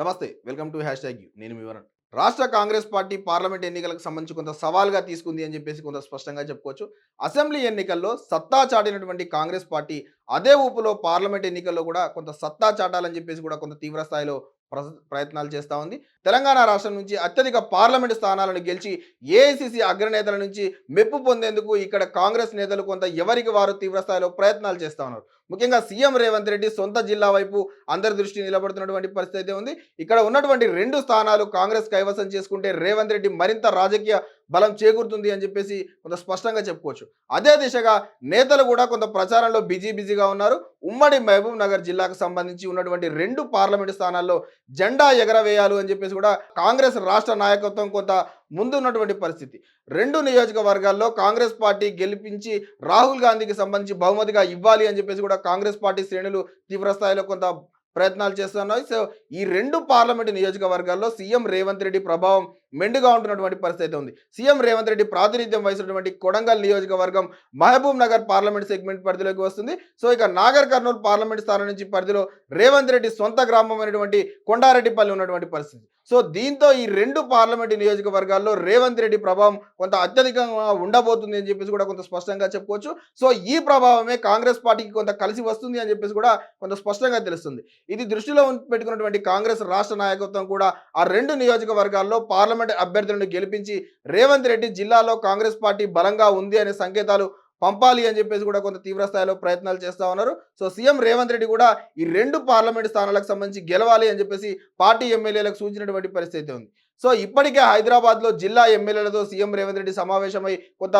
నమస్తే welcome to hash tag you. నేను వివరణ రాష్ట్ర కాంగ్రెస్ పార్టీ పార్లమెంట్ ఎన్నికలకు సంబంధించి కొంత సవాల్గా తీసుకుంది అని చెప్పేసి కొంత స్పష్టంగా చెప్పుకోవచ్చు. అసెంబ్లీ ఎన్నికల్లో సత్తా చాటినటువంటి కాంగ్రెస్ పార్టీ అదే ఊపులో పార్లమెంట్ ఎన్నికల్లో కూడా కొంత సత్తా చాటాలని చెప్పేసి కూడా కొంత తీవ్ర స్థాయిలో ప్రయత్నాలు చేస్తూ ఉంది. తెలంగాణ రాష్ట్రం నుంచి అత్యధిక పార్లమెంట్ స్థానాలను గెలిచి ఏఐసిసి అగ్రనేతల నుంచి మెప్పు పొందేందుకు ఇక్కడ కాంగ్రెస్ నేతలు కొంత ఎవరికి వారు తీవ్ర స్థాయిలో ప్రయత్నాలు చేస్తూ ఉన్నారు. ముఖ్యంగా సీఎం రేవంత్ రెడ్డి సొంత జిల్లా వైపు అందరి దృష్టి నిలబడుతున్నటువంటి పరిస్థితి అయితే ఉంది. ఇక్కడ ఉన్నటువంటి రెండు స్థానాలు కాంగ్రెస్ కైవసం చేసుకుంటే రేవంత్ రెడ్డి మరింత రాజకీయ బలం చేకూరుతుంది అని చెప్పేసి కొంత స్పష్టంగా చెప్పుకోవచ్చు. అదే దిశగా నేతలు కూడా కొంత ప్రచారంలో బిజీ బిజీగా ఉన్నారు. ఉమ్మడి మహబూబ్ నగర్ జిల్లాకు సంబంధించి ఉన్నటువంటి రెండు పార్లమెంటు స్థానాల్లో జెండా ఎగరవేయాలి అని చెప్పేసి కూడా కాంగ్రెస్ రాష్ట్ర నాయకత్వం కొంత ముందున్నటువంటి పరిస్థితి. రెండు నియోజకవర్గాల్లో కాంగ్రెస్ పార్టీ గెలిపించి రాహుల్ గాంధీకి సంబంధించి బహుమతిగా ఇవ్వాలి అని చెప్పేసి కూడా కాంగ్రెస్ పార్టీ శ్రేణులు తీవ్రస్థాయిలో కొంత ప్రయత్నాలు చేస్తున్నాయి. సో ఈ రెండు పార్లమెంటు నియోజకవర్గాల్లో సీఎం రేవంత్ రెడ్డి ప్రభావం మెండుగా ఉంటున్నటువంటి పరిస్థితి అయితే ఉంది. సీఎం రేవంత్ రెడ్డి ప్రాతినిధ్యం వహిస్తున్నటువంటి కొడంగల్ నియోజకవర్గం మహబూబ్ నగర్ పార్లమెంట్ సెగ్మెంట్ పరిధిలోకి వస్తుంది. సో ఇక నాగర్ కర్నూలు పార్లమెంట్ స్థానం నుంచి పరిధిలో రేవంత్ రెడ్డి సొంత గ్రామం అయినటువంటి కొండారెడ్డిపల్లి ఉన్నటువంటి పరిస్థితి. సో దీంతో ఈ రెండు పార్లమెంటు నియోజకవర్గాల్లో రేవంత్ రెడ్డి ప్రభావం కొంత అత్యధికంగా ఉండబోతుంది అని చెప్పేసి కూడా కొంత స్పష్టంగా చెప్పుకోవచ్చు. సో ఈ ప్రభావమే కాంగ్రెస్ పార్టీకి కొంత కలిసి వస్తుంది అని చెప్పేసి కూడా కొంత స్పష్టంగా తెలుస్తుంది. ఇది దృష్టిలో పెట్టుకున్నటువంటి కాంగ్రెస్ రాష్ట్ర నాయకత్వం కూడా ఆ రెండు నియోజకవర్గాల్లో పార్లమెంట్ అభ్యర్థులను గెలిపించి రేవంత్ రెడ్డి జిల్లాలో కాంగ్రెస్ పార్టీ బలంగా ఉంది అనే సంకేతాలు పంపాలి అని చెప్పేసి కూడా కొంత తీవ్ర స్థాయిలో ప్రయత్నాలు చేస్తా ఉన్నారు. సో సీఎం రేవంత్ రెడ్డి కూడా ఈ రెండు పార్లమెంట్ స్థానాలకు సంబంధించి గెలవాలి అని చెప్పేసి పార్టీ ఎమ్మెల్యేలకు సూచించినటువంటి పరిస్థితి ఉంది. సో ఇప్పటికే హైదరాబాద్లో జిల్లా ఎమ్మెల్యేలతో సీఎం రేవంత్ రెడ్డి సమావేశమై కొంత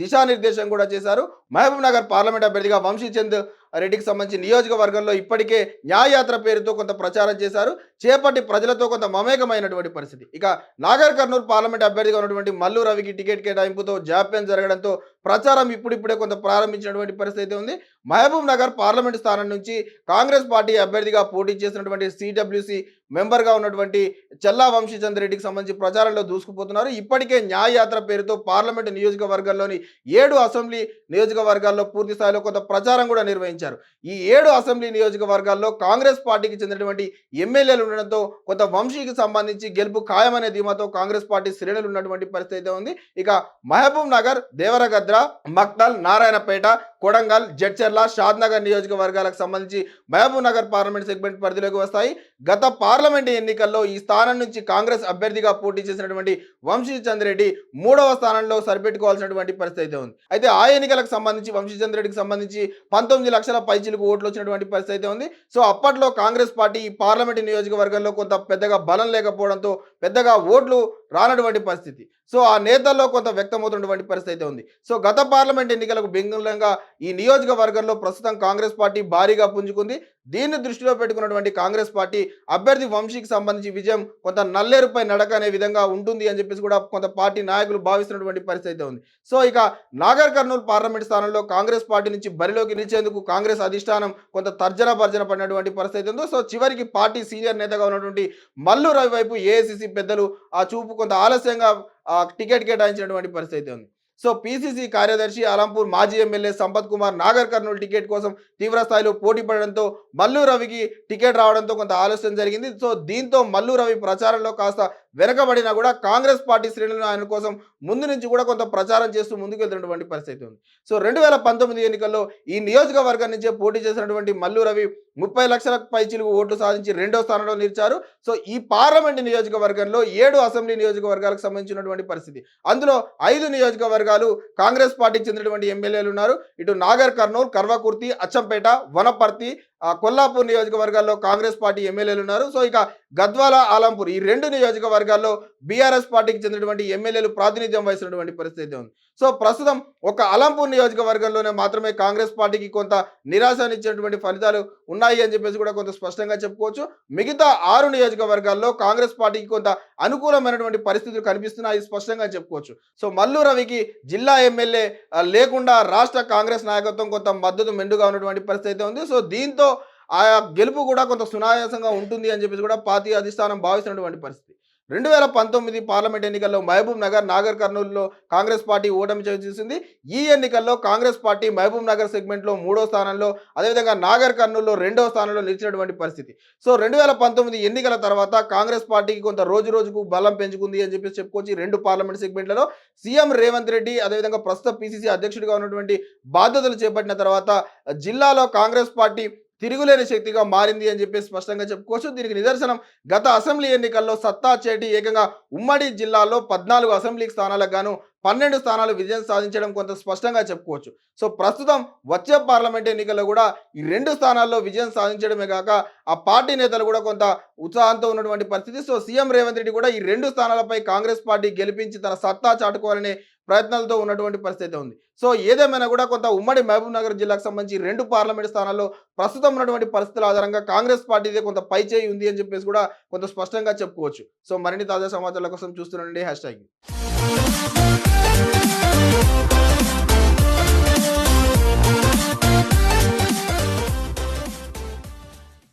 దిశానిర్దేశం కూడా చేశారు. మహబూబ్ నగర్ పార్లమెంట్ అభ్యర్థిగా వంశీచంద్ రెడ్డికి సంబంధించి నియోజకవర్గంలో ఇప్పటికే న్యాయయాత్ర పేరుతో కొంత ప్రచారం చేశారు. చేపట్టి ప్రజలతో కొంత మమేకమైనటువంటి పరిస్థితి. ఇక నాగర్ కర్నూలు పార్లమెంట్ అభ్యర్థిగా ఉన్నటువంటి మల్లు రవికి టికెట్ కేటాయింపుతో జాప్యం జరగడంతో ప్రచారం ఇప్పుడిప్పుడే కొంత ప్రారంభించినటువంటి పరిస్థితి ఉంది. మహబూబ్ నగర్ పార్లమెంట్ స్థానం నుంచి కాంగ్రెస్ పార్టీ అభ్యర్థిగా పోటీ చేసినటువంటి సిడబ్ల్యూసి మెంబర్గా ఉన్నటువంటి చెల్లా వంశీచంద్ర రెడ్డికి సంబంధించి ప్రచారంలో దూసుకుపోతున్నారు. ఇప్పటికే న్యాయయాత్ర పేరుతో పార్లమెంట్ నియోజకవర్గంలోని ఏడు అసెంబ్లీ నియోజకవర్గాల్లో పూర్తి స్థాయిలో కొంత ప్రచారం కూడా నిర్వహించారు. ఈ ఏడు అసెంబ్లీ నియోజకవర్గాల్లో కాంగ్రెస్ పార్టీకి చెందినటువంటి ఎమ్మెల్యేలు ఉండడంతో కొంత వంశీకి సంబంధించి గెలుపు ఖాయమనే ధీమాతో కాంగ్రెస్ పార్టీ శ్రేణులు ఉన్నటువంటి పరిస్థితి అయితే ఉంది. ఇక మహబూబ్ నగర్ దేవరగద్ర మక్తల్ నారాయణపేట కొడంగల్ జడ్చర్ల షాద్నగర్ నియోజకవర్గాలకు సంబంధించి మహబూబ్ నగర్ పార్లమెంట్ సెగ్మెంట్ పరిధిలోకి వస్తాయి. గత పార్లమెంట్ ఎన్నికల్లో ఈ స్థానం నుంచి కాంగ్రెస్ అభ్యర్థిగా పోటీ చేసినటువంటి వంశీ చంద్రెడ్డి మూడవ స్థానంలో సరిపెట్టుకోవాల్సినటువంటి పరిస్థితి అయితే ఉంది. అయితే ఆ ఎన్నికలకు సంబంధించి వంశీ చంద్రెడ్డికి సంబంధించి పంతొమ్మిది లక్షల పైచిలకు ఓట్లు వచ్చినటువంటి పరిస్థితి అయితే ఉంది. సో అప్పట్లో కాంగ్రెస్ పార్టీ ఈ పార్లమెంట్ నియోజకవర్గంలో కొంత పెద్దగా బలం లేకపోవడంతో పెద్దగా ఓట్లు రానటువంటి పరిస్థితి. సో ఆ నేతల్లో కొంత వ్యక్తమవుతున్నటువంటి పరిస్థితి అయితే ఉంది. సో గత పార్లమెంట్ ఎన్నికలకు బెంగుళంగా ఈ నియోజకవర్గంలో ప్రస్తుతం కాంగ్రెస్ పార్టీ భారీగా పుంజుకుంది. దీన్ని దృష్టిలో పెట్టుకున్నటువంటి కాంగ్రెస్ పార్టీ అభ్యర్థి వంశీకి సంబంధించి విజయం కొంత నల్లేరుపై నడక అనే విధంగా ఉంటుంది అని చెప్పేసి కూడా కొంత పార్టీ నాయకులు భావిస్తున్నటువంటి పరిస్థితి అయితే ఉంది. సో ఇక నాగర్ కర్నూలు పార్లమెంట్ స్థానంలో కాంగ్రెస్ పార్టీ నుంచి బరిలోకి నిలిచేందుకు కాంగ్రెస్ అధిష్టానం కొంత తర్జన భర్జన పడినటువంటి పరిస్థితి ఉందో. సో చివరికి పార్టీ సీనియర్ నేతగా ఉన్నటువంటి మల్లు రవి వైపు ఏఐసిసి పెద్దలు ఆ చూపు కొంత ఆలస్యంగా టికెట్ కేటాయించినటువంటి పరిస్థితి ఉంది. సో పిసిసి కార్యదర్శి అలంపూర్ మాజీ ఎమ్మెల్యే సంపత్ కుమార్ నాగర్ కర్నూలు టికెట్ కోసం తీవ్ర స్థాయిలో పోటీ పడడంతో మల్లు రవికి టికెట్ రావడంతో కొంత ఆలస్యం జరిగింది. సో దీంతో మల్లు రవి ప్రచారంలో కాస్త వెనకబడినా కూడా కాంగ్రెస్ పార్టీ శ్రేణులు ఆయన కోసం ముందు నుంచి కూడా కొంత ప్రచారం చేస్తూ ముందుకు వెళ్తున్నటువంటి పరిస్థితి ఉంది. సో రెండు వేల పంతొమ్మిది ఎన్నికల్లో ఈ నియోజకవర్గం నుంచే పోటీ చేసినటువంటి మల్లు రవి ముప్పై లక్షల పైచిలుగు ఓట్లు సాధించి రెండో స్థానంలో నిలిచారు. సో ఈ పార్లమెంట్ నియోజకవర్గంలో ఏడు అసెంబ్లీ నియోజకవర్గాలకు సంబంధించినటువంటి పరిస్థితి. అందులో ఐదు నియోజకవర్గాలు కాంగ్రెస్ పార్టీకి చెందినటువంటి ఎమ్మెల్యేలు ఉన్నారు. ఇటు నాగర్ కర్నూలు కర్వకుర్తి అచ్చంపేట వనపర్తి కొల్లాపూర్ నియోజకవర్గాల్లో కాంగ్రెస్ పార్టీ ఎమ్మెల్యేలు ఉన్నారు. సో ఇక గద్వాల ఆలంపూర్ ఈ రెండు నియోజకవర్గాల్లో బీఆర్ఎస్ పార్టీకి చెందినటువంటి ఎమ్మెల్యేలు ప్రాతినిధ్యం వహిస్తున్నటువంటి పరిస్థితి ఉంది. సో ప్రస్తుతం ఒక అలంపూర్ నియోజకవర్గంలోనే మాత్రమే కాంగ్రెస్ పార్టీకి కొంత నిరాశనిచ్చినటువంటి ఫలితాలు ఉన్నాయి అని చెప్పేసి కూడా కొంత స్పష్టంగా చెప్పుకోవచ్చు. మిగతా ఆరు నియోజకవర్గాల్లో కాంగ్రెస్ పార్టీకి కొంత అనుకూలమైనటువంటి పరిస్థితులు కనిపిస్తున్నాయి స్పష్టంగా చెప్పుకోవచ్చు. సో మల్లు రవికి జిల్లా ఎమ్మెల్యే లేకుండా రాష్ట్ర కాంగ్రెస్ నాయకత్వం కొంత మద్దతు మెండుగా ఉన్నటువంటి పరిస్థితి అయితే ఉంది. సో దీంతో ఆ గెలుపు కూడా కొంత సునాయాసంగా ఉంటుంది అని చెప్పేసి కూడా పార్టీ అధిష్టానం భావిస్తున్నటువంటి పరిస్థితి. రెండు వేల పంతొమ్మిది పార్లమెంట్ ఎన్నికల్లో మహబూబ్ నగర్ నాగర్ కర్నూలులో కాంగ్రెస్ పార్టీ ఓటమి చవి చూసింది. ఈ ఎన్నికల్లో కాంగ్రెస్ పార్టీ మహబూబ్ నగర్ సెగ్మెంట్లో మూడో స్థానంలో అదేవిధంగా నాగర్ కర్నూలులో రెండో స్థానంలో నిలిచినటువంటి పరిస్థితి. సో రెండు వేల పంతొమ్మిది ఎన్నికల తర్వాత కాంగ్రెస్ పార్టీకి కొంత రోజు రోజుకు బలం పెంచుకుంది అని చెప్పేసి చెప్పుకోవచ్చు రెండు పార్లమెంట్ సెగ్మెంట్లలో. సీఎం రేవంత్ రెడ్డి అదేవిధంగా ప్రస్తుత పిసిసి అధ్యక్షుడిగా ఉన్నటువంటి బాధ్యతలు చేపట్టిన తర్వాత జిల్లాలో కాంగ్రెస్ పార్టీ తిరుగులేని శక్తిగా మారింది అని చెప్పి స్పష్టంగా చెప్పుకోవచ్చు. దీనికి నిదర్శనం గత అసెంబ్లీ ఎన్నికల్లో సత్తా చేటి ఏకంగా ఉమ్మడి జిల్లాలో పద్నాలుగు అసెంబ్లీ స్థానాలకు గాను పన్నెండు స్థానాలు విజయం సాధించడం కొంత స్పష్టంగా చెప్పుకోవచ్చు. సో ప్రస్తుతం వచ్చే పార్లమెంట్ ఎన్నికల్లో కూడా ఈ రెండు స్థానాల్లో విజయం సాధించడమే కాక ఆ పార్టీ నేతలు కూడా కొంత ఉత్సాహంతో ఉన్నటువంటి పరిస్థితి. సో సీఎం రేవంత్ రెడ్డి కూడా ఈ రెండు స్థానాలపై కాంగ్రెస్ పార్టీ గెలిపించి తన సత్తా చాటుకోవాలనే ప్రయత్నాలతో ఉన్నటువంటి పరిస్థితి ఉంది. సో ఏదేమైనా కూడా కొంత ఉమ్మడి మహబూబ్ నగర్ జిల్లాకు సంబంధించి రెండు పార్లమెంట్ స్థానాల్లో ప్రస్తుతం ఉన్నటువంటి పరిస్థితుల ఆధారంగా కాంగ్రెస్ పార్టీదే కొంత పై చేయి ఉంది అని చెప్పేసి కూడా కొంత స్పష్టంగా చెప్పుకోవచ్చు. సో మరిన్ని తాజా సమాచారాల కోసం చూస్తుండండి హ్యాష్ ట్యాగ్.